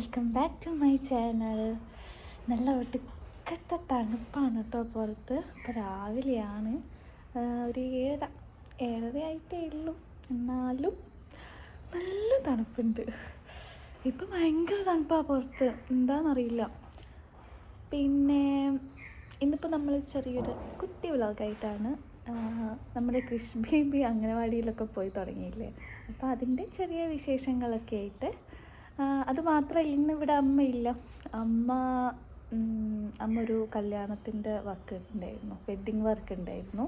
Welcome back to my channel നല്ല ഒടുക്കത്തെ തണുപ്പാണ് കേട്ടോ പുറത്ത്. ഇപ്പോൾ രാവിലെയാണ്. ഒരു ഏഴര ഏഴരയായിട്ടേ ഉള്ളു. എന്നാലും നല്ല തണുപ്പുണ്ട്. ഇപ്പം ഭയങ്കര തണുപ്പാണ് പുറത്ത്. എന്താണെന്നറിയില്ല പിന്നെ ഇന്നിപ്പോൾ നമ്മൾ ചെറിയൊരു കുട്ടി വ്ളോഗായിട്ടാണ്. നമ്മുടെ കൃഷ് ബേബി അംഗനവാടിയിലൊക്കെ പോയി തുടങ്ങിയില്ലേ? അപ്പോൾ അതിന്റെ ചെറിയ വിശേഷങ്ങളൊക്കെ ആയിട്ട് ആ, അത് മാത്രമല്ല ഇന്ന് ഇവിടെ അമ്മയില്ല. അമ്മ അമ്മ ഒരു കല്യാണത്തിന്റെ വർക്ക് ഉണ്ടായിരുന്നു വെഡ്ഡിങ് വർക്ക് ഉണ്ടായിരുന്നു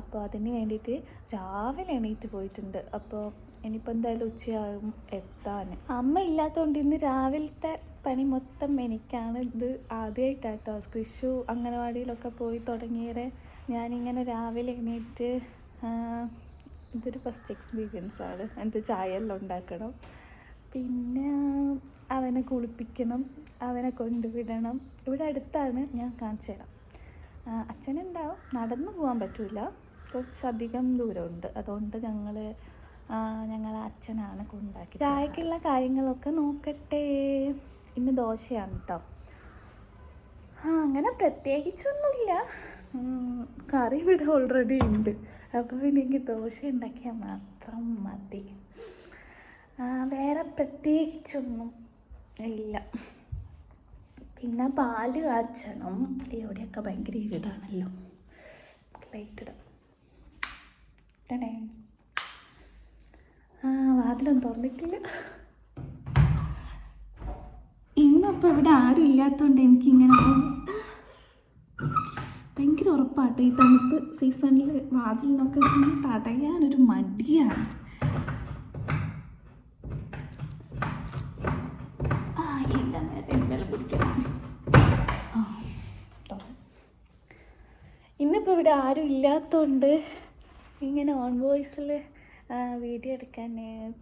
അപ്പോൾ അതിന് വേണ്ടിയിട്ട് രാവിലെ എണീറ്റ് പോയിട്ടുണ്ട്. അപ്പോൾ ഇനിയിപ്പോൾ എന്തായാലും ഉച്ചയാകും എത്താൻ അമ്മ ഇല്ലാത്തതുകൊണ്ട് ഇന്ന് രാവിലത്തെ പണി മൊത്തം എനിക്കാണ്. ഇത് ആദ്യമായിട്ടാട്ടോ കൃഷു അംഗനവാടിയിലൊക്കെ പോയി തുടങ്ങിയത് ഞാനിങ്ങനെ രാവിലെ എണീറ്റ് ഇതൊരു ഫസ്റ്റ് എക്സ്പീരിയൻസ് ആണ്. എന്നിട്ട് ചായ എല്ലാം ഉണ്ടാക്കണം? പിന്നെ അവനെ കുളിപ്പിക്കണം അവനെ കൊണ്ടുവിടണം. ഇവിടെ അടുത്താണ് ഞാൻ കാണിച്ചു തരാം. അച്ഛനുണ്ടാവും നടന്നു പോകാൻ പറ്റില്ല കുറച്ചധികം ദൂരമുണ്ട്. അതുകൊണ്ട് ഞങ്ങൾ ഞങ്ങൾ അച്ഛനാണ് കൊണ്ടാക്കി ചായക്കുള്ള കാര്യങ്ങളൊക്കെ നോക്കട്ടെ. ഇന്ന് ദോശയാണ് കേട്ടോ ആ അങ്ങനെ പ്രത്യേകിച്ചൊന്നുമില്ല. കറി ഇവിടെ ഓൾറെഡി ഉണ്ട്. അപ്പോൾ പിന്നെ എനിക്ക് ദോശ ഉണ്ടാക്കിയാൽ മാത്രം മതി. വേറെ പ്രത്യേകിച്ചൊന്നും ഇല്ല. പിന്നെ പാൽ കാച്ചണം. ഇവിടെയൊക്കെ ഭയങ്കര ഇരുടാണല്ലോ ലൈറ്റ് ഇടാം. ആ വാതിലൊന്നും തുറന്നിട്ടില്ല. ഇന്നിപ്പോൾ ഇവിടെ ആരും ഇല്ലാത്തതുകൊണ്ട് എനിക്കിങ്ങനെ ഭയങ്കര ഉറപ്പാട്ടോ ഈ തണുപ്പ് സീസണിൽ വാതിലിനൊക്കെ തടയാനൊരു മടിയാണ്. ഇവിടെ ആരും ഇല്ലാത്തതുകൊണ്ട് ഇങ്ങനെ ഓൺ വോയിസിൽ വീഡിയോ എടുക്കാൻ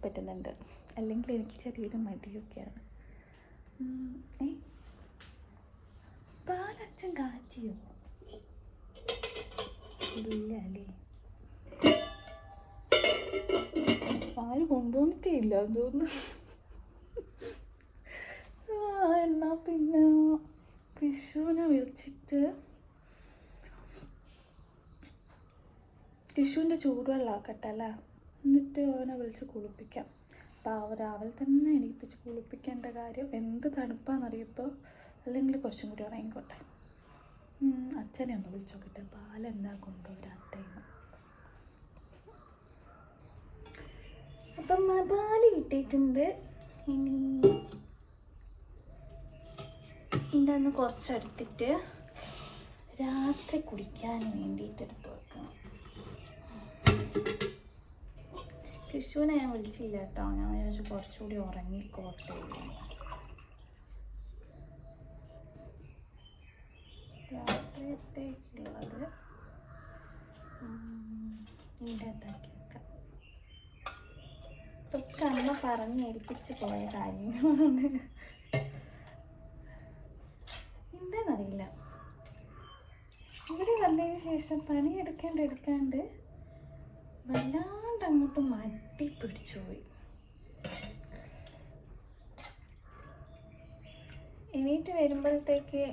പറ്റുന്നുണ്ട്. അല്ലെങ്കിൽ എനിക്ക് ചെറിയൊരു മടിയൊക്കെയാണ്. പാലച്ഛൻ കാച്ചിയോ? ഇല്ല അല്ലേ പാൽ കൊണ്ടുവന്നിട്ടില്ല ആ, എന്നാ പിന്നെ കൃഷുവിനെ വിളിച്ചിട്ട് കൃഷുവിന്റെ ചൂടുവെള്ളമാക്കട്ടെ അല്ലേ? എന്നിട്ട് അവനെ വിളിച്ച് കുളിപ്പിക്കാം. അവ രാവിലെ തന്നെ എണീപ്പിച്ച് കുളിപ്പിക്കേണ്ട കാര്യം എന്ത് തണുപ്പാണെന്നറിയപ്പോൾ അല്ലെങ്കിൽ കുറച്ചും കൂടി ഉറങ്ങിക്കോട്ടെ. അച്ഛനെ ഒന്ന് വിളിച്ചോക്കട്ടെ പാലെന്താ കൊണ്ടുവരാത്തേന്ന് അപ്പം പാൽ കിട്ടിയിട്ടുണ്ട്. ഇനി ഇതിന്റെ കുറച്ചെടുത്തിട്ട് രാത്രി കുടിക്കാൻ വേണ്ടിയിട്ട് എടുത്ത് വെക്കണം. കൃഷുവിനെ ഞാൻ വിളിച്ചില്ല കേട്ടോ. ഞാൻ വിചാരിച്ചു കുറച്ചുകൂടി ഉറങ്ങിക്കോട്ടെ. രാത്രിയത്തേക്കുള്ളത് അമ്മ പറഞ്ഞ് ഏൽപ്പിച്ച് പോയ കാര്യങ്ങളാണ്. എന്താണെന്നറിയില്ല ഇവിടെ വന്നതിന് ശേഷം പണിയെടുക്കാണ്ട് എടുക്കാണ്ട് വല്ലാണ്ട് അങ്ങോട്ട് മടി പിടിച്ചു പോയി എണീറ്റ് വരുമ്പോഴത്തേക്ക്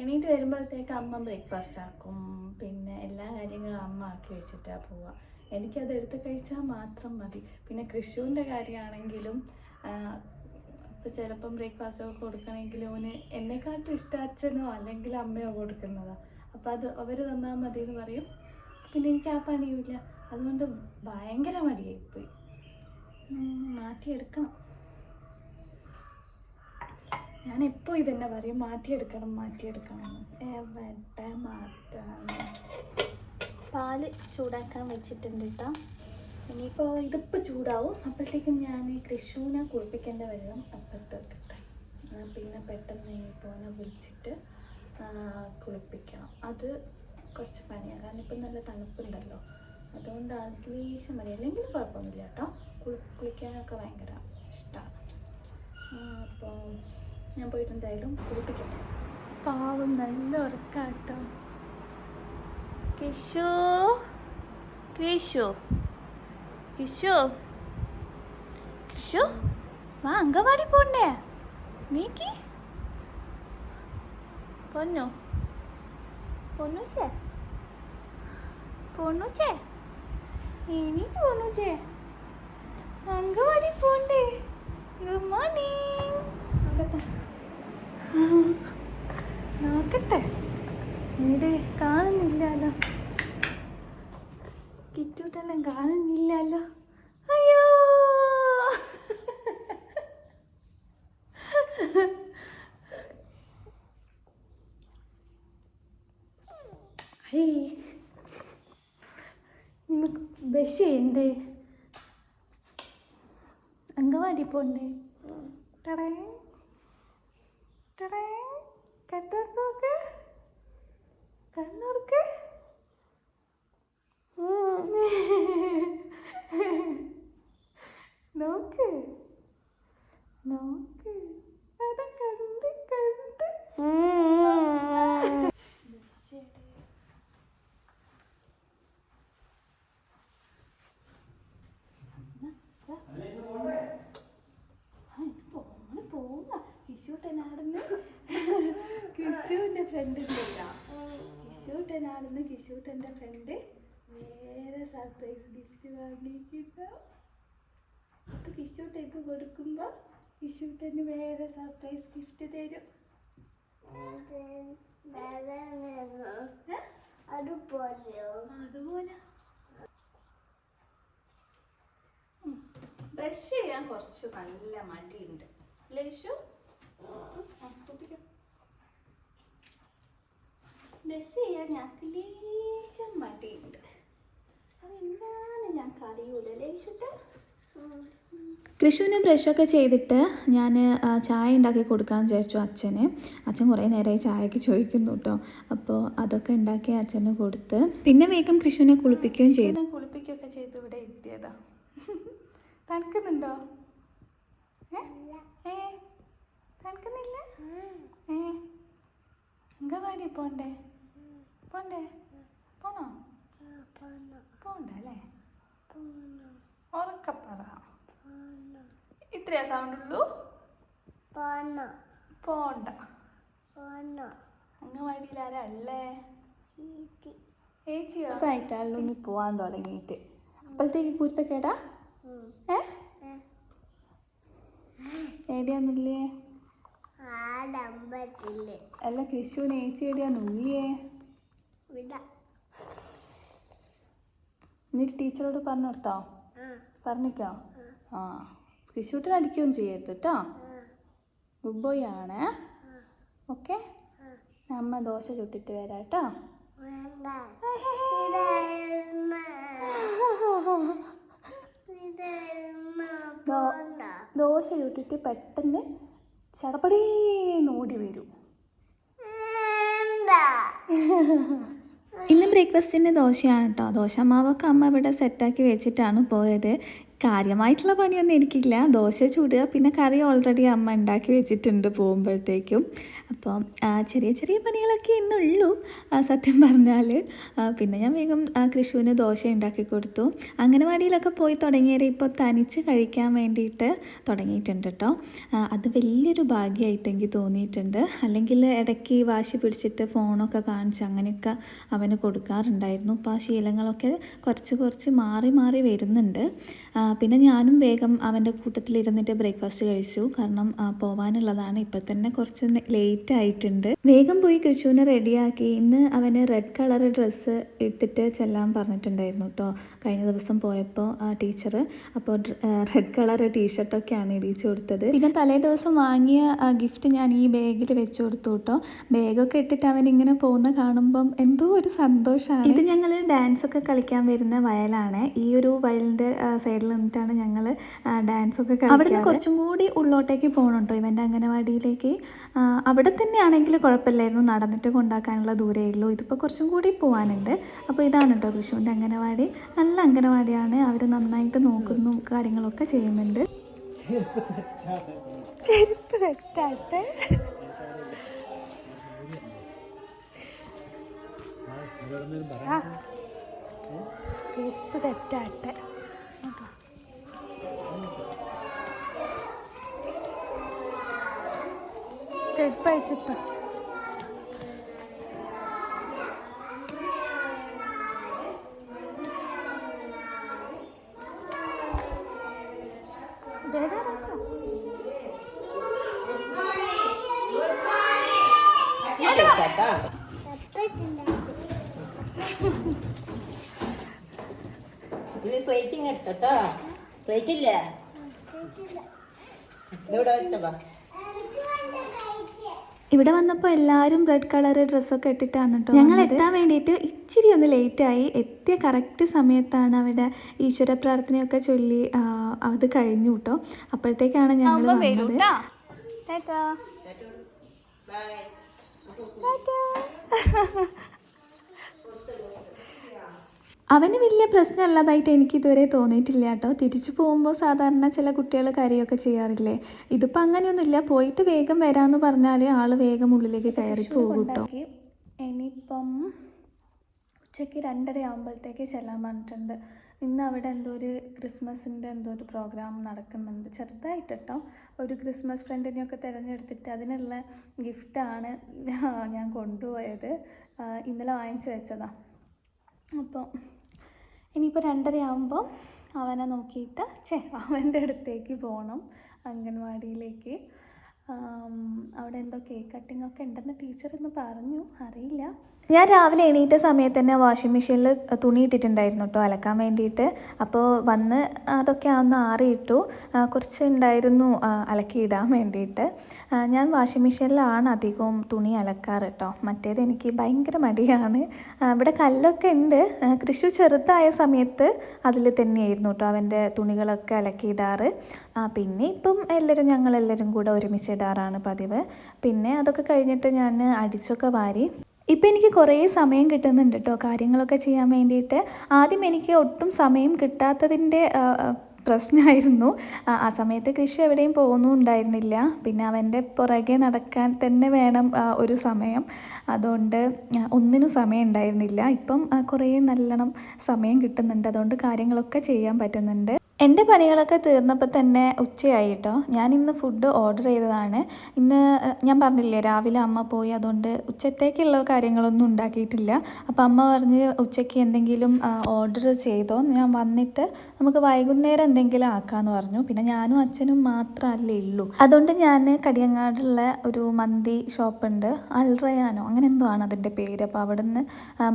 എണീറ്റ് വരുമ്പോഴത്തേക്ക് അമ്മ ബ്രേക്ക്ഫാസ്റ്റ് ആക്കും. പിന്നെ എല്ലാ കാര്യങ്ങളും അമ്മ ആക്കി വെച്ചിട്ടാണ് പോവുക. എനിക്കത് എടുത്ത് കഴിച്ചാൽ മാത്രം മതി. പിന്നെ കൃഷുവിന്റെ കാര്യമാണെങ്കിലും ഇപ്പോൾ ചിലപ്പം ബ്രേക്ക്ഫാസ്റ്റ് ഒക്കെ കൊടുക്കണമെങ്കിൽ ഓന് എന്നെക്കാട്ടും ഇഷ്ടം അച്ഛനോ അല്ലെങ്കിൽ അമ്മയോ കൊടുക്കുന്നതാണ് അപ്പോൾ അത് അവർ തന്നാൽ മതി എന്ന് പറയും. പിന്നെ എനിക്ക് ആ പണിയുമില്ല. അതുകൊണ്ട് ഭയങ്കര മടിയായിപ്പോയി. മാറ്റിയെടുക്കണം. ഞാൻ എപ്പോൾ ഇതന്നെ പറയും മാറ്റിയെടുക്കണം മാറ്റിയെടുക്കണം. എവിടെ മാറ്റാണ് പാൽ ചൂടാക്കാൻ വെച്ചിട്ടുണ്ട് കേട്ടോ ഇനിയിപ്പോൾ ഇതിപ്പോൾ ചൂടാവും. അപ്പോഴത്തേക്കും ഞാൻ ഈ കൃഷുവിനെ കുളിപ്പിക്കേണ്ട വെള്ളം അപ്പുറത്ത് വെക്കട്ടെ. പിന്നെ പെട്ടെന്ന് ഇനിയിപ്പോൾ വിളിച്ചിട്ട് കുളിപ്പിക്കണം. അത് കുറച്ച് പണിയാണ് കാരണം ഇപ്പം നല്ല തണുപ്പുണ്ടല്ലോ. അതുകൊണ്ട് ലേശം മതി അല്ലെങ്കിൽ കുഴപ്പമൊന്നുമില്ല കേട്ടോ. കുളി കുളിക്കാനൊക്കെ ഭയങ്കര ഇഷ്ടമാണ് അപ്പോൾ ഞാൻ പോയിട്ട് എന്തായാലും കുളിപ്പിക്കട്ടെ. പാവം നല്ല ഉറക്കാട്ടോ. കിഷു? കിഷു? കിഷു? കിഷു? വാ അങ്കവാടി പോണ്ടേ? നീക്കി? പൊന്നോ? പൊന്നുച്ചേ? പൊന്നുച്ചേ? എനിക്ക് പൊന്നുച്ചേ. അങ്കവാടി പോണ്ടേ. ഗുഡ് മോർണിംഗ് നോക്കട്ടെ. ഇവിടെ കാണുന്നില്ലല്ലോ. കിറ്റൂട്ടെല്ലാം കാണുന്നില്ലല്ലോ. ബസ് ചെയ്യണ്ടേ അങ്കവാടി പോണ്ടേ ഫ്രണ്ട് കിശൂട്ടനാണെന്ന് കിശൂട്ടന്റെ ഫ്രണ്ട് നേരെ സർപ്രൈസ് ഗിഫ്റ്റ് വാങ്ങിക്കിട്ടോ അപ്പൊ കിശൂട്ടേക്ക് കൊടുക്കുമ്പോ കിശൂട്ടന് വേറെ സർപ്രൈസ് ഗിഫ്റ്റ് തരും. അതുപോലെ. ബ്രഷ് ചെയ്യാൻ കുറച്ച് നല്ല മടിയുണ്ട്. അല്ലേ ഇഷു ബ്രഷ് ചെയ്യാൻ ഞങ്ങൾക്ക് ലേശം മടിയുണ്ട്. അതെന്താണ് ഞങ്ങൾക്ക് അറിയൂല. ലേശുട്ട കൃഷുവിന് ബ്രഷൊക്കെ ചെയ്തിട്ട് ഞാൻ ചായ ഉണ്ടാക്കി കൊടുക്കാമെന്ന് വിചാരിച്ചു അച്ഛന്. അച്ഛൻ കുറേ നേരമായി ചായക്ക് ചോദിക്കുന്നു കേട്ടോ അപ്പോൾ അതൊക്കെ ഉണ്ടാക്കി അച്ഛന് കൊടുത്ത് പിന്നെ വേഗം കൃഷുവിനെ കുളിപ്പിക്കുകയും ചെയ്തു. കുളിപ്പിക്കുകയൊക്കെ ചെയ്ത് ഇവിടെ എത്തിയതാ. തണുക്കുന്നുണ്ടോ? ഏ? തണുക്കുന്നില്ല? ഏ? അങ്കവാടി പോണ്ടേ? പോണ്ടേ? പോണോ? പോണ്ടേ അല്ലേ ഉറക്കപ്പറ ഇത്രയാ സൗണ്ട് ഉള്ളൂ പോണോ? പോണ്ട. പോണോ? അങ്കവാടിയിൽ ആരാ ഉള്ളേ? ഈറ്റി ഏച്ചിയോ? ആയിട്ടാണല്ലോ ഇനി പോവാൻ തുടങ്ങിയിട്ട്. അപ്പോഴത്തേക്ക് കുരുത്തക്കേടാ ഏ? ആടമ്പറ്റില്ലേ അല്ല കൃഷുവിന് ഏച്ചി എവിടെയാന്നുള്ളിയേ വിട. നീ ടീച്ചറോട് പറഞ്ഞു കൊടുത്തോ പറഞ്ഞിക്കോ? ആ. വിഷുട്ടിന് അടിക്കുകയും ചെയ്യരുത് കേട്ടോ ഗുഡ് ബോയ് ആണ്. ഓക്കെ അമ്മ ദോശ ചുട്ടിട്ട് വരാം കേട്ടോ ദോശ ചുട്ടിട്ട് പെട്ടെന്ന് ചടപടീന്ന് ഓടി വരും. ഇന്ന് ബ്രേക്ക്ഫാസ്റ്റിന് ദോശയാണ് കേട്ടോ. ദോശമാവൊക്കെ അമ്മ ഇവിടെ സെറ്റാക്കി വെച്ചിട്ടാണ് പോയത്. കാര്യമായിട്ടുള്ള പണിയൊന്നും എനിക്കില്ല. ദോശ ചൂടുക പിന്നെ കറി ഓൾറെഡി അമ്മ ഉണ്ടാക്കി വെച്ചിട്ടുണ്ട് പോകുമ്പോഴത്തേക്കും. അപ്പോൾ ചെറിയ ചെറിയ പണികളൊക്കെ ഇന്നുള്ളൂ. സത്യം പറഞ്ഞാൽ പിന്നെ ഞാൻ വേഗം കൃഷുവിന് ദോശ ഉണ്ടാക്കി കൊടുത്തു. അംഗനവാടിയിലൊക്കെ പോയി തുടങ്ങിയത് ഇപ്പോൾ തനിച്ച് കഴിക്കാൻ വേണ്ടിയിട്ട് തുടങ്ങിയിട്ടുണ്ട് കേട്ടോ അത് വലിയൊരു ഭാഗ്യമായിട്ട് എനിക്ക് തോന്നിയിട്ടുണ്ട്. അല്ലെങ്കിൽ ഇടയ്ക്ക് വാശി പിടിച്ചിട്ട് ഫോണൊക്കെ കാണിച്ച് അങ്ങനെയൊക്കെ അവന് കൊടുക്കാറുണ്ടായിരുന്നു. അപ്പോൾ ആ ശീലങ്ങളൊക്കെ കുറച്ച് കുറച്ച് മാറി മാറി വരുന്നുണ്ട്. പിന്നെ ഞാനും വേഗം അവന്റെ കൂട്ടത്തിൽ ഇരുന്നിട്ട് ബ്രേക്ക്ഫാസ്റ്റ് കഴിച്ചു. കാരണം പോവാനുള്ളതാണ്. ഇപ്പം തന്നെ കുറച്ച് ലേറ്റ് ആയിട്ടുണ്ട്. വേഗം പോയി കൃഷുവിനെ റെഡിയാക്കി ഇന്ന് അവന് റെഡ് കളർ ഡ്രസ്സ് ഇട്ടിട്ട് ചെല്ലാൻ പറഞ്ഞിട്ടുണ്ടായിരുന്നു കേട്ടോ കഴിഞ്ഞ ദിവസം പോയപ്പോൾ ആ ടീച്ചർ അപ്പോൾ റെഡ് കളർ ടീഷർട്ടൊക്കെയാണ് ഇടിച്ചു കൊടുത്തത്. പിന്നെ തലേ ദിവസം വാങ്ങിയ ഗിഫ്റ്റ് ഞാൻ ഈ ബാഗിൽ വെച്ചു കൊടുത്തു കേട്ടോ ബാഗൊക്കെ ഇട്ടിട്ട് അവൻ ഇങ്ങനെ പോകുന്ന കാണുമ്പം എന്തോ ഒരു സന്തോഷമാണ് ഇത് ഞങ്ങൾ ഡാൻസ് ഒക്കെ കളിക്കാൻ വരുന്ന വയലാണ്. ഈ ഒരു വയലിന്റെ സൈഡിൽ നിന്നിട്ടാണ് ഞങ്ങൾ ഡാൻസ് ഒക്കെ അവിടെ അവിടുന്ന് കുറച്ചും കൂടി ഉള്ളോട്ടേക്ക് പോകണം കേട്ടോ ഇവന്റെ അംഗനവാടിയിലേക്ക് അവിടെ അവിടെ തന്നെയാണെങ്കിൽ കുഴപ്പമില്ലായിരുന്നു നടന്നിട്ട് കൊണ്ടാക്കാനുള്ള ദൂരേ ഉള്ളൂ. ഇതിപ്പോൾ കുറച്ചും കൂടി പോകാനുണ്ട് അപ്പോൾ ഇതാണ് കേട്ടോ വിഷുവിന്റെ അംഗനവാടി. നല്ല അംഗനവാടിയാണ്. അവർ നന്നായിട്ട് നോക്കുന്നു കാര്യങ്ങളൊക്കെ ചെയ്യുന്നുണ്ട്. ചെരുപ്പ് തെറ്റാട്ടെ ചെരുപ്പ് തെറ്റാട്ടെ ചെരുപ്പ് അയച്ചിട്ടോ വേഗം അയച്ചോ. പുള്ളി സ്ലേറ്റിങ് എടുത്തോ സ്ലേറ്റ് ഇല്ലേ ഇതെവിടെ വെച്ചപ്പാ ഇവിടെ വന്നപ്പോൾ എല്ലാവരും റെഡ് കളർ ഡ്രസ്സൊക്കെ ഇട്ടിട്ടാണ് കേട്ടോ ഞങ്ങൾ എത്താൻ വേണ്ടിയിട്ട് ഇച്ചിരി ഒന്ന് ലേറ്റായി എത്തിയ കറക്റ്റ് സമയത്താണ് അവിടെ ഈശ്വര പ്രാർത്ഥനയൊക്കെ ചൊല്ലി അത് കഴിഞ്ഞു കേട്ടോ അപ്പോഴത്തേക്കാണ് ഞങ്ങൾ വന്നത്. അവന് വലിയ പ്രശ്നമുള്ളതായിട്ട് എനിക്ക് ഇതുവരെ തോന്നിയിട്ടില്ല കേട്ടോ. തിരിച്ചു പോകുമ്പോൾ സാധാരണ ചില കുട്ടികൾ കാര്യമൊക്കെ ചെയ്യാറില്ലേ? ഇതിപ്പോൾ അങ്ങനെയൊന്നുമില്ല. പോയിട്ട് വേഗം വരാമെന്ന് പറഞ്ഞാൽ ആൾ വേഗം ഉള്ളിലേക്ക് കയറി പോകും കേട്ടോ. ഇനിയിപ്പം ഉച്ചയ്ക്ക് രണ്ടര ആകുമ്പോഴത്തേക്ക് ചെല്ലാൻ പറഞ്ഞിട്ടുണ്ട്. ഇന്ന് അവിടെ എന്തോ ഒരു ക്രിസ്മസിന്റെ എന്തോ ഒരു പ്രോഗ്രാം നടക്കുന്നുണ്ട്. ചെറുതായിട്ട് കേട്ടോ. ഒരു ക്രിസ്മസ് ഫ്രണ്ടിനെയൊക്കെ തിരഞ്ഞെടുത്തിട്ട് അതിനുള്ള ഗിഫ്റ്റാണ് ഞാൻ കൊണ്ടുപോയത്. ഇന്നലെ വാങ്ങിച്ചു വെച്ചതാണ് അപ്പോൾ ഇനിയിപ്പോൾ രണ്ടരയാകുമ്പോൾ അവനെ നോക്കിയിട്ട് ചേ അവന്റെ അടുത്തേക്ക് പോകണം അംഗൻവാടിയിലേക്ക്. അവിടെ എന്തോ കേക്ക് കട്ടിംഗ് ഒക്കെ ഉണ്ടെന്ന് ടീച്ചർ ഇന്ന് പറഞ്ഞു. അറിയില്ല. ഞാൻ രാവിലെ എണീറ്റ സമയത്ത് തന്നെ വാഷിംഗ് മെഷീനിൽ തുണി ഇട്ടിട്ടുണ്ടായിരുന്നു കേട്ടോ അലക്കാൻ വേണ്ടിയിട്ട് അപ്പോൾ വന്ന് അതൊക്കെ ഒന്ന് ആറിയിട്ടു കുറച്ച് ഉണ്ടായിരുന്നു അലക്കിയിടാൻ വേണ്ടിയിട്ട് ഞാൻ വാഷിംഗ് മെഷീനിലാണ് അധികവും തുണി അലക്കാറ് കേട്ടോ മറ്റേത് എനിക്ക് ഭയങ്കര മടിയാണ്. ഇവിടെ കല്ലൊക്കെ ഉണ്ട് കൃഷി ചെറുതായ സമയത്ത് അതിൽ തന്നെയായിരുന്നു കേട്ടോ അവന്റെ തുണികളൊക്കെ അലക്കിയിടാറ്. പിന്നെ ഇപ്പം എല്ലാവരും ഞങ്ങളെല്ലാവരും കൂടെ ഒരുമിച്ചിടാറാണ് പതിവ്. പിന്നെ അതൊക്കെ കഴിഞ്ഞിട്ട് ഞാൻ അടിച്ചൊക്കെ വാരി ഇപ്പം എനിക്ക് കുറേ സമയം കിട്ടുന്നുണ്ട് കേട്ടോ കാര്യങ്ങളൊക്കെ ചെയ്യാൻ വേണ്ടിയിട്ട്. ആദ്യം എനിക്ക് ഒട്ടും സമയം കിട്ടാത്തതിന്റെ പ്രശ്നമായിരുന്നു. ആ, സമയത്ത് കൃഷി എവിടെയും പോകുന്നുണ്ടായിരുന്നില്ല പിന്നെ അവന്റെ പുറകെ നടക്കാൻ തന്നെ വേണം ഒരു സമയം. അതുകൊണ്ട് ഒന്നിനും സമയം ഉണ്ടായിരുന്നില്ല. ഇപ്പം കുറേ നല്ലോണം സമയം കിട്ടുന്നുണ്ട്. അതുകൊണ്ട് കാര്യങ്ങളൊക്കെ ചെയ്യാൻ പറ്റുന്നുണ്ട്. എന്റെ പണികളൊക്കെ തീർന്നപ്പോൾ തന്നെ ഉച്ചയായി കേട്ടോ ഞാൻ ഇന്ന് ഫുഡ് ഓർഡർ ചെയ്തതാണ്. ഇന്ന് ഞാൻ പറഞ്ഞില്ലേ രാവിലെ അമ്മ പോയി അതുകൊണ്ട് ഉച്ചത്തേക്കുള്ള കാര്യങ്ങളൊന്നും ഉണ്ടാക്കിയിട്ടില്ല. അപ്പോൾ അമ്മ പറഞ്ഞ് ഉച്ചയ്ക്ക് എന്തെങ്കിലും ഓർഡർ ചെയ്തോ ഞാൻ വന്നിട്ട് നമുക്ക് വൈകുന്നേരം എന്തെങ്കിലും ആക്കാമെന്ന് പറഞ്ഞു. പിന്നെ ഞാനും അച്ഛനും മാത്രമല്ലേ ഉള്ളൂ. അതുകൊണ്ട് ഞാൻ കടിയങ്ങാടുള്ള ഒരു മന്തി ഷോപ്പുണ്ട്. അൽറയാനോ അങ്ങനെ എന്തോ ആണ് അതിന്റെ പേര്. അപ്പോൾ അവിടെ നിന്ന്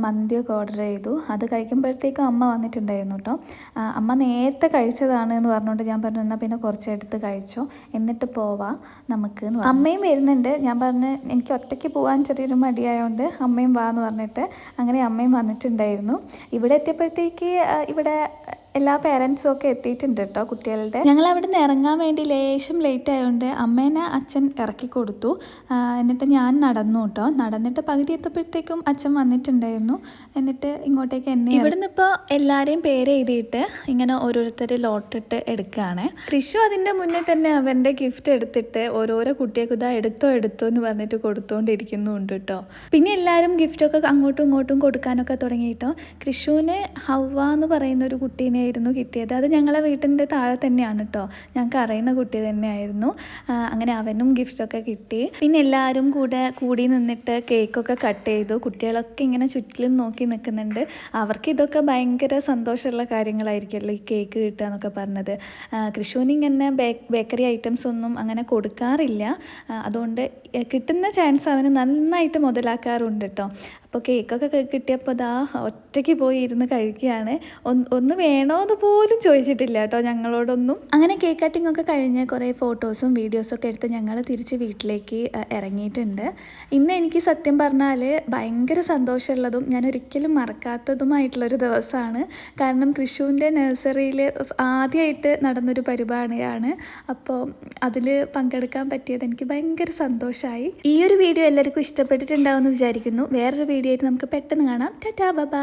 മന്തിയൊക്കെ ഓർഡർ ചെയ്തു. അത് കഴിക്കുമ്പോഴത്തേക്കും അമ്മ വന്നിട്ടുണ്ടായിരുന്നു കേട്ടോ. അമ്മ നേരത്തെ കഴിച്ചതാണ് എന്ന് പറഞ്ഞുകൊണ്ട് ഞാൻ പറഞ്ഞു എന്നാൽ പിന്നെ കുറച്ചെടുത്ത് കഴിച്ചോ എന്നിട്ട് പോവാം നമുക്ക്. അമ്മയും വരുന്നുണ്ട് ഞാൻ പറഞ്ഞ് എനിക്ക് ഒറ്റയ്ക്ക് പോകാൻ ചെറിയൊരു മടിയായതുകൊണ്ട് അമ്മയും വാ എന്ന് പറഞ്ഞിട്ട് അങ്ങനെ അമ്മയും വന്നിട്ടുണ്ടായിരുന്നു ഇവിടെ എത്തിയപ്പോഴത്തേക്ക് ഇവിടെ എല്ലാ പേരൻസും ഒക്കെ എത്തിയിട്ടുണ്ട് കേട്ടോ കുട്ടികളുടെ. ഞങ്ങൾ അവിടെ നിന്ന് ഇറങ്ങാൻ വേണ്ടി ലേശം ലേറ്റ് ആയതുകൊണ്ട് അമ്മേനെ അച്ഛൻ ഇറക്കി കൊടുത്തു. എന്നിട്ട് ഞാൻ നടന്നു കേട്ടോ നടന്നിട്ട് പകുതി എത്തപ്പോഴത്തേക്കും അച്ഛൻ വന്നിട്ടുണ്ടായിരുന്നു. എന്നിട്ട് ഇങ്ങോട്ടേക്ക് എന്നെ ഇവിടുന്ന് ഇപ്പോൾ എല്ലാവരെയും പേര് എഴുതിയിട്ട് ഇങ്ങനെ ഓരോരുത്തർ ലോട്ടിട്ട് എടുക്കുകയാണ് കൃഷു അതിന്റെ മുന്നേ തന്നെ അവന്റെ ഗിഫ്റ്റ് എടുത്തിട്ട് ഓരോരോ കുട്ടികൾക്ക് ഇതാ എടുത്തോ എടുത്തോ എന്ന് പറഞ്ഞിട്ട് കൊടുത്തുകൊണ്ടിരിക്കുന്നുണ്ട് കേട്ടോ പിന്നെ എല്ലാവരും ഗിഫ്റ്റൊക്കെ അങ്ങോട്ടും ഇങ്ങോട്ടും കൊടുക്കാനൊക്കെ തുടങ്ങി കേട്ടോ കൃഷുവിന് ഹവ എന്ന് പറയുന്ന ഒരു കുട്ടീനെയായിരുന്നു കിട്ടിയത്. അത് ഞങ്ങളെ വീട്ടിന്റെ താഴെ തന്നെയാണ് കേട്ടോ ഞങ്ങൾക്ക് അറിയുന്ന കുട്ടി തന്നെയായിരുന്നു. അങ്ങനെ അവനും ഗിഫ്റ്റൊക്കെ കിട്ടി. പിന്നെ എല്ലാവരും കൂടെ കൂടി നിന്നിട്ട് കേക്കൊക്കെ കട്ട് ചെയ്തു. കുട്ടികളൊക്കെ ഇങ്ങനെ ചുറ്റിലും നോക്കി നിൽക്കുന്നുണ്ട്. അവർക്ക് ഇതൊക്കെ ഭയങ്കര സന്തോഷമുള്ള കാര്യങ്ങളായിരിക്കുമല്ലോ ഈ കേക്ക് കിട്ടുക എന്നൊക്കെ പറഞ്ഞത്. കൃഷുവിന് ബേക്കറി ഐറ്റംസ് ഒന്നും അങ്ങനെ കൊടുക്കാറില്ല. അതുകൊണ്ട് കിട്ടുന്ന ചാൻസ് അവന് നന്നായിട്ട് മുതലാക്കാറുണ്ട് കേട്ടോ അപ്പോൾ കേക്കൊക്കെ കിട്ടിയപ്പോൾ ദാ ഒറ്റയ്ക്ക് പോയി ഇരുന്ന് കഴിക്കുകയാണ്. ഒന്ന് ഒന്ന് വേണോന്ന് പോലും ചോദിച്ചിട്ടില്ല കേട്ടോ ഞങ്ങളോടൊന്നും. അങ്ങനെ കേക്ക് കട്ടിംഗ് ഒക്കെ കഴിഞ്ഞ് കുറേ ഫോട്ടോസും വീഡിയോസും ഒക്കെ എടുത്ത് ഞങ്ങൾ തിരിച്ച് വീട്ടിലേക്ക് ഇറങ്ങിയിട്ടുണ്ട്. ഇന്ന് എനിക്ക് സത്യം പറഞ്ഞാൽ ഭയങ്കര സന്തോഷമുള്ളതും ഞാൻ ഒരിക്കലും മറക്കാത്തതുമായിട്ടുള്ളൊരു ദിവസമാണ്. കാരണം കൃഷുവിന്റെ നഴ്സറിയിൽ ആദ്യമായിട്ട് നടന്നൊരു പരിപാടിയാണ്. അപ്പോൾ അതിൽ പങ്കെടുക്കാൻ പറ്റിയത് എനിക്ക് ഭയങ്കര സന്തോഷമായി ഈ ഒരു വീഡിയോ എല്ലാവർക്കും ഇഷ്ടപ്പെട്ടിട്ടുണ്ടാവുമെന്ന് വിചാരിക്കുന്നു. വേറൊരു വീഡിയോ ആയിട്ട് നമുക്ക് പെട്ടെന്ന് കാണാം. ടാറ്റാ ബബാ